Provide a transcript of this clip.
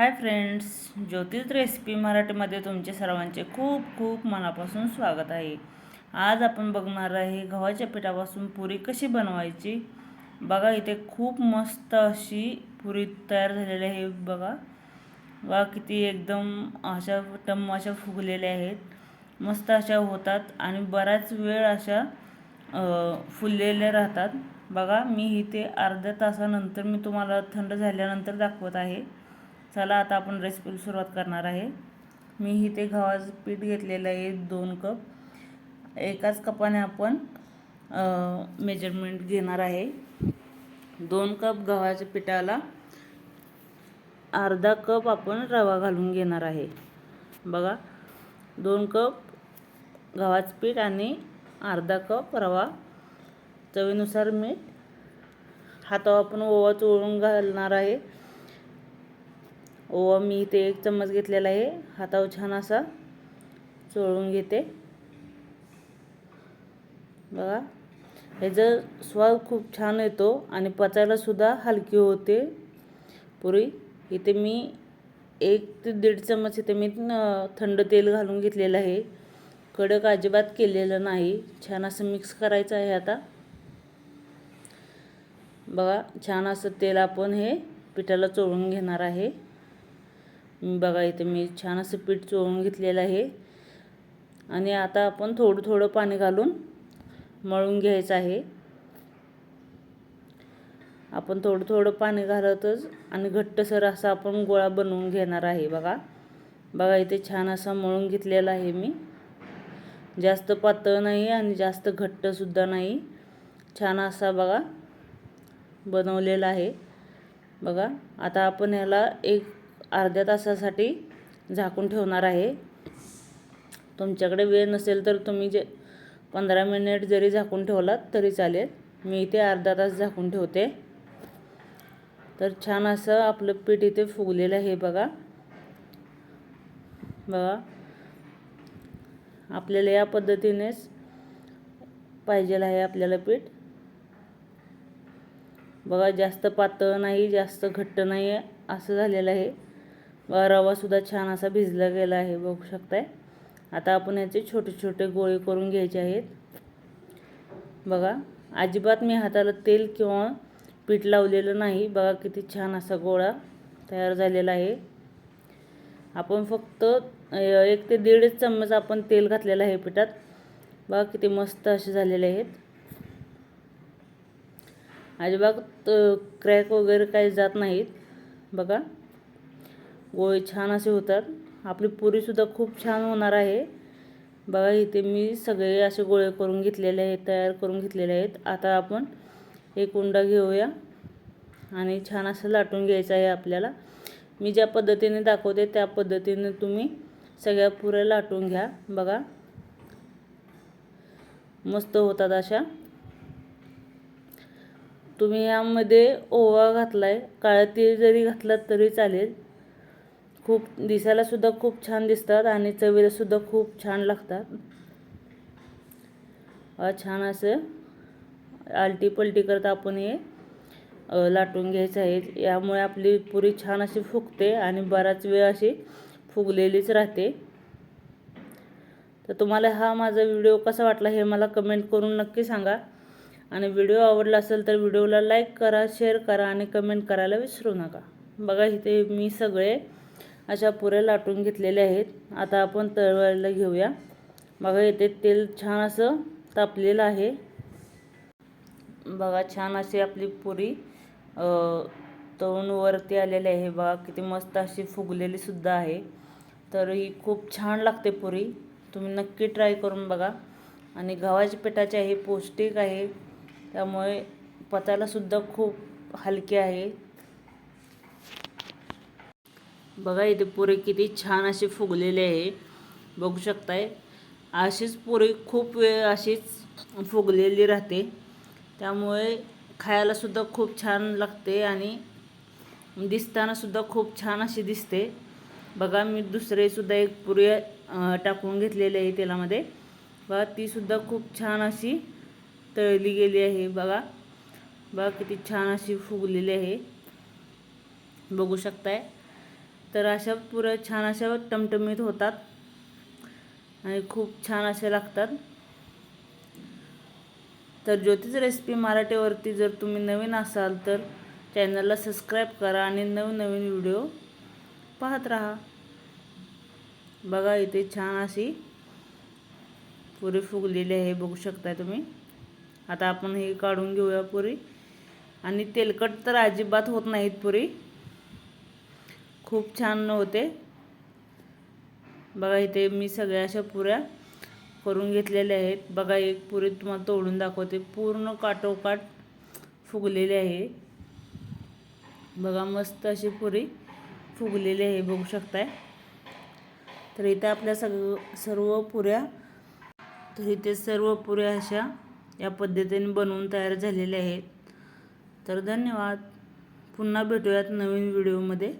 Hi friends ज्योतिष recipe मराठीमध्ये तुमचे सर्वांचे खूप खूप मनापासून स्वागत आहे. आज आपण बघणार आहे गव्हाच्या पिठापासून पुरी कशी बनवायची. बघा इथे खूप मस्त अशी पुरी तयार झालेली आहे बघा. बघा किती एकदम अशा टम अशा फुगलेल्या आहेत. मस्त अशा होतात आणि बराच वेळ अशा फुललेल्या राहतात. बघा मी इथे अर्ध्या तासानंतर मी तुम्हाला थंड झाल्यानंतर दाखवत आहे. चला आता आपण रेसिपीला सुरुवात करणार आहे. मी इथे गव्हाचं पीठ घेतलेलं आहे दोन कप. एकाच कपाने आपण मेजरमेंट घेणार आहे. दोन कप गव्हाच्या पिठाला अर्धा कप आपण रवा घालून घेणार आहे. बघा दोन कप गव्हाचं पीठ आणि अर्धा कप रवा. चवीनुसार मीठ. हातावर आपण ओवा चोळून घालणार आहे. ओवा मी इथे एक चम्मच घेतलेला आहे. हातावर छान असा चोळून घेते. बघा. ह्याचा स्वाद खूप छान येतो आणि पचायलासुद्धा हलकी होते. पुरी इथे मी एक ते दीड चम्मच इथे मी थंड तेल घालून घेतलेलं आहे. कडक अजिबात केलेलं नाही. छान असं मिक्स करायचं आहे आता. बघा छान असं तेल आपण हे पिठाला चोळून घेणार आहे. बघा इथे मी छान असं पीठ चोळून घेतलेलं आहे. आणि आता आपण थोडं थोडं पाणी घालून मळून घ्यायचं आहे. आपण थोडं थोडं पाणी घालतच आणि घट्टसर असा आपण गोळा बनवून घेणार आहे बघा. बघा इथे छान असा मळून घेतलेला आहे मी. जास्त पातळ नाही आणि जास्त घट्टसुद्धा नाही. छान असा बघा बनवलेला आहे. बघा आता आपण ह्याला एक अर्ध्या तासासाठी झाकून ठेवणार आहे. तुमच्याकडे वेळ नसेल तर तुम्ही जे पंधरा मिनिट जरी झाकून ठेवलात तरी चालेल. मी इथे अर्धा तास झाकून ठेवते. तर छान असं आपलं पीठ इथे फुगलेलं आहे बघा. बघा. आपल्याला या पद्धतीनेच पाहिजे आहे आपल्याला पीठ. बघा जास्त पातळ नाही जास्त घट्ट नाही आहे असं झालेलं आहे. रवासुद्धा छान असा भिजला गेला आहे बघू शकताय. आता आपण याचे छोटे छोटे गोळे करून घ्यायचे आहेत. बघा अजिबात मी हाताला तेल किंवा पीठ लावलेलं नाही. बघा किती छान असा गोळा तयार झालेला आहे. आपण फक्त एक ते दीडच चम्मच आपण तेल घातलेलं आहे पिठात. बघा किती मस्त असे झालेले आहेत. अजिबात क्रॅक वगैरे काही जात नाहीत. बघा गोळे छान असे होतात. आपली पुरीसुद्धा खूप छान होणार आहे. बघा इथे मी सगळे असे गोळे करून घेतलेले आहेत तयार करून घेतलेले आहेत. आता आपण एक उंडा घेऊया आणि छान असं लाटून घ्यायचं आहे आपल्याला. मी ज्या पद्धतीने दाखवते त्या पद्धतीने तुम्ही सगळ्या पुऱ्या लाटून घ्या. बघा. मस्त होतात अशा. तुम्ही यामध्ये ओवा घातलाय. काळं तीळ जरी घातलात तरी चालेल. खूप दिसायला सुद्धा खूप छान दिसतात आणि चवीला सुद्धा खूप छान लागतात. छान असं आलटी पलटी करत आपण हे लाटून घ्यायचं आहे. यामुळे आपली पुरी छान अशी फुगते आणि बराच वेळ अशी फुगलेलीच राहते. तर तुम्हाला हा माझा व्हिडिओ कसा वाटला हे मला कमेंट करून नक्की सांगा. आणि व्हिडिओ आवडला असेल तर व्हिडिओला लाईक करा शेअर करा आणि कमेंट करायला विसरू नका. बघा इथे मी सगळे अशा पुऱ्या लाटून घेतलेल्या आहेत. आता आपण तळवायला घेऊया. बघा इथे तेल छान असं तापलेलं आहे. बघा छान अशी आपली पुरी तळून वरती आलेली आहे. बघा किती मस्त अशी फुगलेली सुद्धा आहे. तर ही खूप छान लागते पुरी. तुम्ही नक्की ट्राय करून बघा. आणि गव्हाच्या पिठाचे आहे पौष्टिक आहे. त्यामुळे पचायलासुद्धा खूप हलकी आहे. बघा इथे पुरी किती छान अशी फुगलेली आहे. बघू शकताय. अशीच पुरी खूप वेळ अशीच फुगलेली राहते. त्यामुळे खायलासुद्धा खूप छान लागते आणि दिसतानासुद्धा खूप छान अशी दिसते. बघा मी दुसरेसुद्धा एक पुरी टाकून घेतलेली आहे तेलामध्ये. बघा ती सुद्धा खूप छान अशी तळली गेली आहे. बघा बघा किती छान अशी फुगलेली आहे. बघू शकताय. तर अशा पुऱ्या छान अशा टमटमीत होतात. आणि खूप छान असे लागतात. तर ज्योतिष रेसिपी मराठीवरती जर तुम्ही नवीन असाल तर चॅनलला सबस्क्राईब करा आणि नवनवीन व्हिडिओ पाहत राहा. बघा इथे छान अशी पुरी फुगलेली आहे बघू शकता तुम्ही. आता आपण हे काढून घेऊया पुरी. आणि तेलकट तर अजिबात होत नाहीत पुरी. खूप छान होते. बघा इथे मी सगळ्या अशा पुऱ्या करून घेतलेल्या आहेत. बघा एक पुरी तुम्हाला तोडून दाखवते. पूर्ण काटोकाट फुगलेली आहे. बघा मस्त अशी पुरी फुगलेली आहे बघू शकताय. तर इथे आपल्या सग सर्व पुऱ्या तर इथे सर्व पुऱ्या अशा या पद्धतीने बनवून तयार झालेल्या आहेत. तर धन्यवाद. पुन्हा भेटूयात नवीन व्हिडिओमध्ये.